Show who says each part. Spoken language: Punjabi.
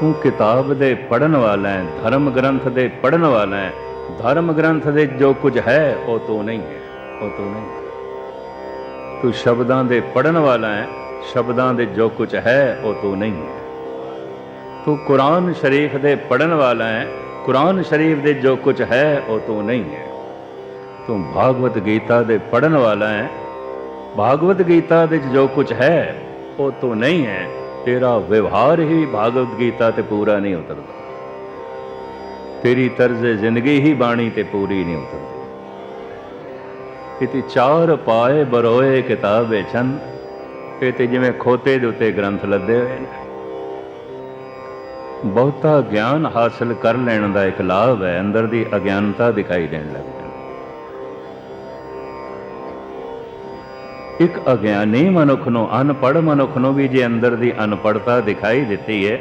Speaker 1: ਤੂੰ ਕਿਤਾਬ ਦੇ ਪੜਨ ਵਾਲਾ ਹੈ, ਧਰਮ ਗ੍ਰੰਥ ਦੇ ਪੜਨ ਵਾਲਾ ਹੈ। ਧਰਮ ਗ੍ਰੰਥ ਦੇ ਜੋ ਕੁਝ ਹੈ, ਉਹ ਤੂੰ ਨਹੀਂ ਹੈ, ਉਹ ਤੂੰ ਨਹੀਂ ਹੈ। ਤੂੰ ਸ਼ਬਦਾਂ ਦੇ ਪੜਨ ਵਾਲਾ ਹੈ, ਸ਼ਬਦਾਂ ਦੇ ਜੋ ਕੁਝ ਹੈ, ਉਹ ਤੂੰ ਨਹੀਂ ਹੈ। ਤੂੰ ਕੁਰਾਨ ਸ਼ਰੀਫ ਦੇ ਪੜਨ ਵਾਲਾ ਹੈ, ਕੁਰਾਨ ਸ਼ਰੀਫ ਦੇ ਜੋ ਕੁਝ ਹੈ, ਉਹ ਤੂੰ ਨਹੀਂ ਹੈ। ਤੂੰ ਭਾਗਵਤ ਗੀਤਾ ਦੇ ਪੜਨ ਵਾਲਾ ਹੈ, ਭਾਗਵਤ ਗੀਤਾ ਦੇ ਜੋ ਕੁਝ ਹੈ, ਉਹ ਤੂੰ ਨਹੀਂ ਹੈ। ਤੇਰਾ ਵਿਵਹਾਰ ਹੀ ਭਾਗਵਤ ਗੀਤਾ ਤੇ ਪੂਰਾ ਨਹੀਂ ਉਤਰਦਾ। ਤੇਰੀ ਤਰਜ਼ ਜ਼ਿੰਦਗੀ ਹੀ ਬਾਣੀ ਤੇ ਪੂਰੀ ਨਹੀਂ ਉਤਰਦੀ। ਇਤੀ ਚਾਰ ਪਾਏ ਬਰੋਏ ਕਿਤਾਬੇ ਚੰਦ ਇਹ ਤੇ ਜਿਵੇਂ ਖੋਤੇ ਦੇ ਉੱਤੇ ਗ੍ਰੰਥ ਲੱਦੇ ਹੋਏ ਨੇ। ਬਹੁਤਾ ਗਿਆਨ ਹਾਸਲ ਕਰ ਲੈਣ ਦਾ ਇੱਕ ਲਾਭ ਹੈ, ਅੰਦਰ ਦੀ ਅਗਿਆਨਤਾ ਦਿਖਾਈ ਦੇਣ ਲੱਗ। ਇੱਕ ਅਗਿਆਨੀ ਮਨੁੱਖ ਨੂੰ ਅਨਪੜ੍ਹ ਮਨੁੱਖ ਨੂੰ ਵੀ ਜੇ ਅੰਦਰ ਦੀ ਅਨਪੜ੍ਹਤਾ ਦਿਖਾਈ ਦਿੱਤੀ ਹੈ